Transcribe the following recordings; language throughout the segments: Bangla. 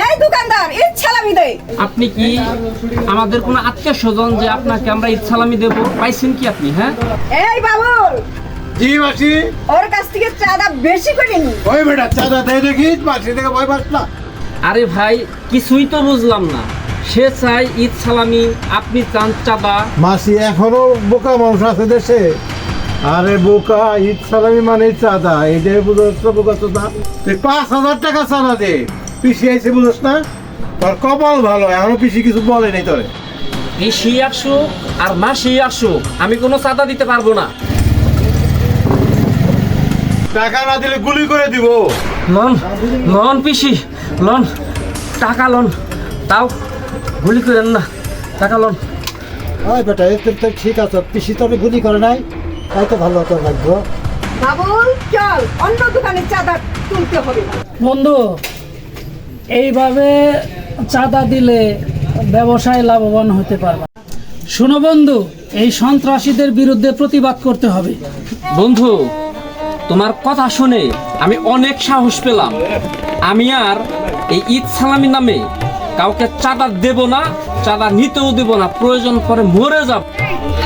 এই দোকানদার ইচ্ছা লামি দে আপনি কি আমাদের কোনো আত্মীয় স্বজন যে আপনাকে আমরা ঈদ সালামি দেব পাইছেন কি আপনি হ্যাঁ? এই বাবুল জি মাসি। ওর কাছ থেকে চাঁদা বেশি করে নি। ওই বেটা চাঁদা দেয় দেখি মাসি থেকে ভয় পাস না। আরে ভাই কিছুই তো বুঝলাম না। সে চাই ঈদ সালামি আপনি চান চাঁদা। মাসি এখনও বোকা মানুষ আছে দেশে। আরে বোকা ঈদ সালামি মানে চাঁদা। এটাই বুঝছ বোকা চাঁদা তুই পাঁচ হাজার টাকা চাঁদা দে। পিসি আইছে বুঝছ না? তোর কপাল ভালো এখনও পিসি কিছু বলে নাই তোরে। বেশি আসুক আর মাসি আসুক আমি কোনো চাঁদা দিতে পারব না। টাকা না দিলে গুলি করে দিব। লন লন পিসি লন টাকা লন। তাও গুলি করেন না টাকা লন। ওই বেটা এতে তো ঠিক আছে পিসি তোরে গুলি করে নাই তাই তো ভালো তোর লাগবো বাবুল চল অন্য দোকানে চাঁদা তুলতে হবে। বন্ধু এইভাবে চাঁদা দিলে ব্যবসায় লাভবান হতে পারবে। শোনো বন্ধু এই সন্ত্রাসীদের বিরুদ্ধে প্রতিবাদ করতে হবে। বন্ধু তোমার কথা শুনে আমি অনেক সাহস পেলাম। আমি আর এই ঈদ সালামি নামে কাউকে চাঁদা দেব না চাঁদা নিতেও দেব না প্রয়োজন পরে মরে যাব।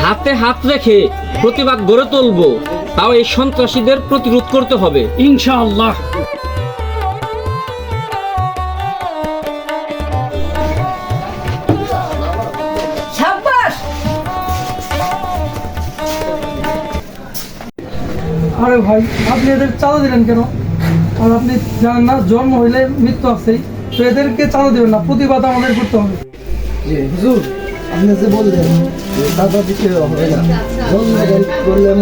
হাতে হাত রেখে প্রতিবাদ গড়ে তুলবো তাও এই সন্ত্রাসীদের প্রতিরোধ করতে হবে। ইনশাআল্লাহ। আরে ভাই আপনি এদের চাঁদা দিলেন কেন? আর আপনি জানেন না জন্ম হইলে মৃত্যু আসছেই তো এদেরকে চাঁদা দেবেন না প্রতিবাদ আমাদের করতে হবে। আপনি বললেন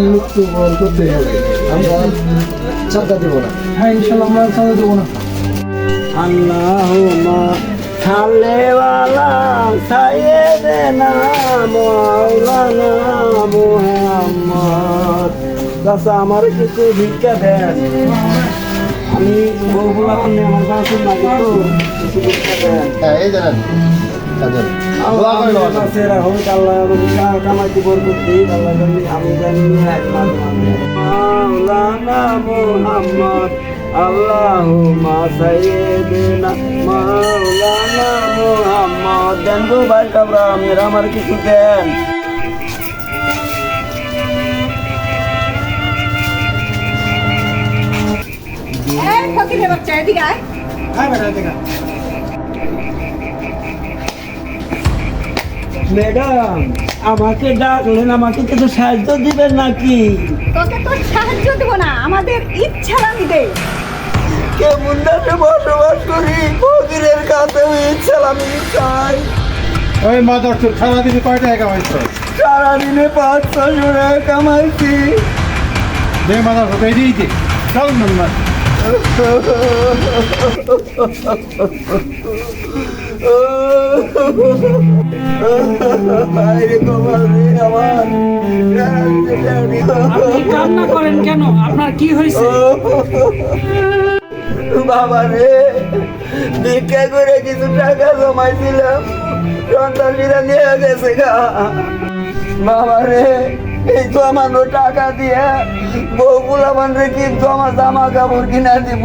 করতে হবে। আমরা দেবো হ্যাঁ আমরা চাঁদা দেবো না। হ্যাঁ, আমার কিছু ভিক্ষা দেয় আমি বলব আপনি আমার কাছে লাগে তো কিছু হ্যাঁ এই জানেন। সেরা হোক আল্লাহ রবিকার কামাইতে বরকত দিন আল্লাহ জানি আমি জানি এক মাস মাওলানা মুহাম্মদ আল্লাহুম্মা সাইয়্যিদিনা মাওলানা মুহাম্মদ। দেন গো ভাই কাবরা আমার কিছু দেন। এই ফকিরের বাচ্চা এদিকে আয়। ম্যাডাম আমাকে ডাকলেন আমাকে কিছু সাহায্য দিবেন নাকি? তোকে তো সাহায্য দেবো না আমাদের ইচ্ছা লামি দে। কেমন দেশে বসবাস করি? ফকিরের কাছে ইচ্ছা আমি চাই। ওই মাদার তোর সারাদিনে কয় টাকা কামাইছো সারাদিনে পাঁচ ছশো টাকা কামাইছি। দে মাদার তোর এই দিই চল না কান্না করেন কেন? আপনার কি হয়েছে? বাবা রে, ভিক্ষা করে কিছু টাকা জমাইছিলাম। সন্তানীরা নিয়ে গেছে গা। বাবা রে এই তো আমার টাকা দিয়ে বউগুলো আমার কিন্তু আমার জামা কাপড় কিনা দিব।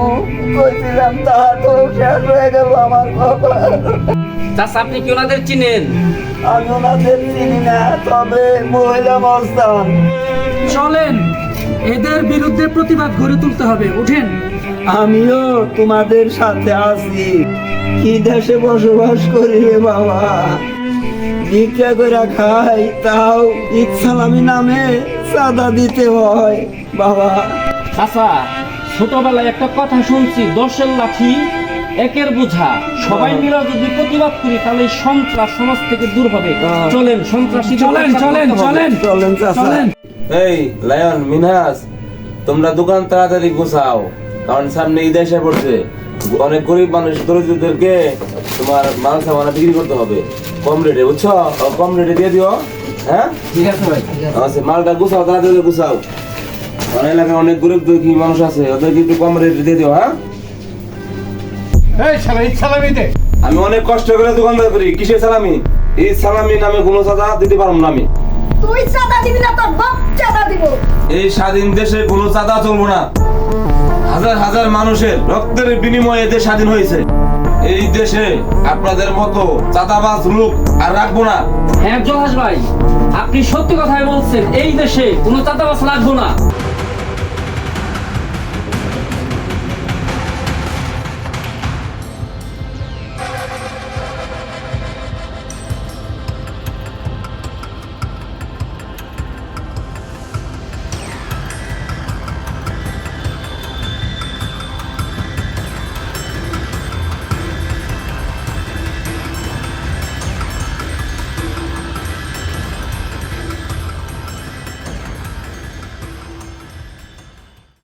কইছিলাম তা তো শেষ হয়ে গেল আমার চাচা আপনি কি ওনাদের চিনেন? আমি ওনাদের চিনি না তবে মহিলা মস্তান। চলেন এদের বিরুদ্ধে প্রতিবাদ গড়ে তুলতে হবে ওঠেন আমিও তোমাদের সাথে আছি। কি দেশে বসবাস করি রে বাবা? ভিক্ষা করে খাই তাও ইচ্ছালামি নামে চাঁদা দিতে হয় বাবা। চাচা ছোটবেলায় একটা কথা শুনছি দশের লাঠি একের বোঝা। সবাই মিলে যদি প্রতিবাদ করি তাহলে সন্ত্রাস সমাজ থেকে দূর হবে। চলেন সন্ত্রাসী চলেন চলেন চলেন চলেন চলেন। এই লায়ন মিনহাস তোমরা দোকান তাড়াতাড়ি গুছাও কারণ সামনে ঈদ এসে পড়ছে। অনেক গরিব মানুষ দরিদ্রদেরকে তোমার মাল সামানা বিক্রি করতে হবে। কম রেটে বুঝছ? কম রেটে দিয়ে দিও। হ্যাঁ? ঠিক আছে ভাই। আচ্ছা মালটা গুছাও তাড়াতাড়ি গুছাও। আমার এলাকায় অনেক গরিব দুঃখী মানুষ আছে ওদেরকে একটু কম রেটে দিয়ে দিও হ্যাঁ? এই শালা সালামি দে। আমি অনেক কষ্ট করে দোকানদার করি। কিসের সালামি? এই সালামি নামে কোনো সাদা দিতে পারব না আমি। তুই চাঁদা দিবি না তোর বাপ চাঁদা দিব। এই স্বাধীন দেশে কোনো চাঁদা চলবো না। হাজার হাজার মানুষের রক্তের বিনিময়ে দেশ স্বাধীন হয়েছে। এই দেশে আপনাদের মতো চাঁদাবাজ লোক আর রাখব না। হ্যাঁ জহাজ ভাই, আপনি সত্যি কথাই বলছেন, এই দেশে কোনো চাতাবাজ লাগবো না।